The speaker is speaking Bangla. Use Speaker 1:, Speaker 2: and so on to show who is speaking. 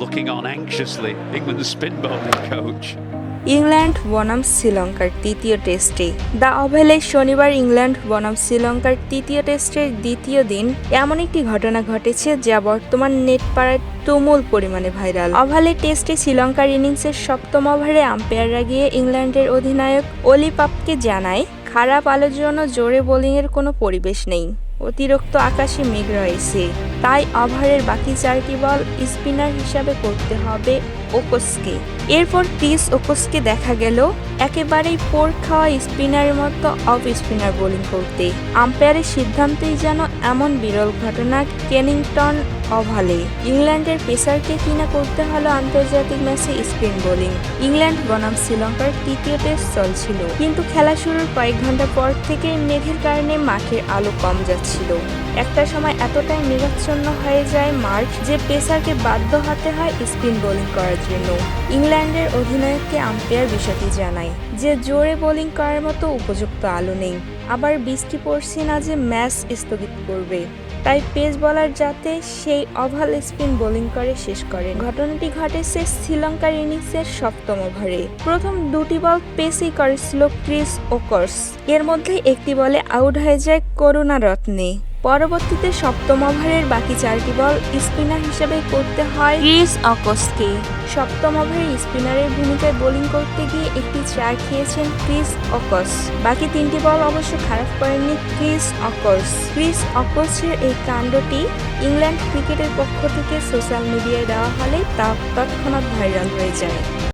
Speaker 1: looking on anxiously, England's spin bowling coach.
Speaker 2: England বনাম শ্রীলঙ্কার তৃতীয় টেস্টে দ্য ওভেলে শনিবার ইংল্যান্ড বনাম শ্রীলঙ্কার তৃতীয় টেস্টের দ্বিতীয় দিন। এমন একটি ঘটনা ঘটেছে যা বর্তমান নেট পাড়ায় তুমুল পরিমাণে ভাইরাল। ওভালে টেস্টে শ্রীলঙ্কার ইনিংসের সপ্তম ওভারে আম্পায়াররা গিয়ে ইংল্যান্ডের অধিনায়ক অলি পাপকে জানায় খারাপ আলোর জন্য জোরে বোলিংয়ের কোনো পরিবেশ নেই। অতিরিক্ত আকাশে মেঘ রয়েছে। তাই ওভারের বাকি চারটি বল স্পিনার হিসাবে করতে হবে। ওকোসকে। এরপর ক্রিস ওকোসকে দেখা গেল একেবারেই পোর খাওয়া স্পিনারের মতো অফ স্পিনার বোলিং করতে। আম্পায়ারের সিদ্ধান্তেই যেন এমন বিরল ঘটনা কেনিংটন ওভালে। ইংল্যান্ডের পেসারকে কিনা করতে হলো আন্তর্জাতিক ম্যাচে স্পিন বোলিং। ইংল্যান্ড বনাম শ্রীলঙ্কার তৃতীয় টেস্ট চলছিল। কিন্তু খেলা শুরুর কয়েক ঘণ্টা পর থেকে মেঘের কারণে মাঠের আলো কম যাচ্ছিল। একটা সময় এতটাই মেঘাচ্ছন্ন হয়ে যায় মাঠ যে পেসারকে বাধ্য হতে হয় স্পিন বোলিং করার জন্য। ইংল্যান্ডের অধিনায়ককে আম্পায়ার বিষয়টি জানায় যে জোরে বোলিং করার মতো উপযুক্ত আলো নেই। আবার বৃষ্টি পড়ছে না যে ম্যাচ স্থগিত করবে। তাই পেস বলার যাতে সেই ওভাল স্পিন বোলিং করে শেষ করেন ঘটনাটি ঘটেছে শ্রীলঙ্কার ইনিংসের সপ্তম ওভারে। প্রথম দুটি বল পেসই করেছিল ক্রিস ওকর্স। এর মধ্যে একটি বলে আউট হয়ে যায় করুণা রত্নে পরবর্তীতে সপ্তম ওভারের বাকি চারটি বল স্পিনার হিসেবে করতে হয় ক্রিস অকসকে। সপ্তম ওভারে স্পিনারের ভূমিকায় বোলিং করতে গিয়ে একটি চার খেয়েছেন ক্রিস অকস। বাকি তিনটি বল অবশ্য খারাপ করেননি ক্রিস অকস। ক্রিস অকসের এই কাণ্ডটি ইংল্যান্ড ক্রিকেটের পক্ষ থেকে সোশ্যাল মিডিয়ায় দেওয়া হলে তা তৎক্ষণাৎ ভাইরাল হয়ে যায়।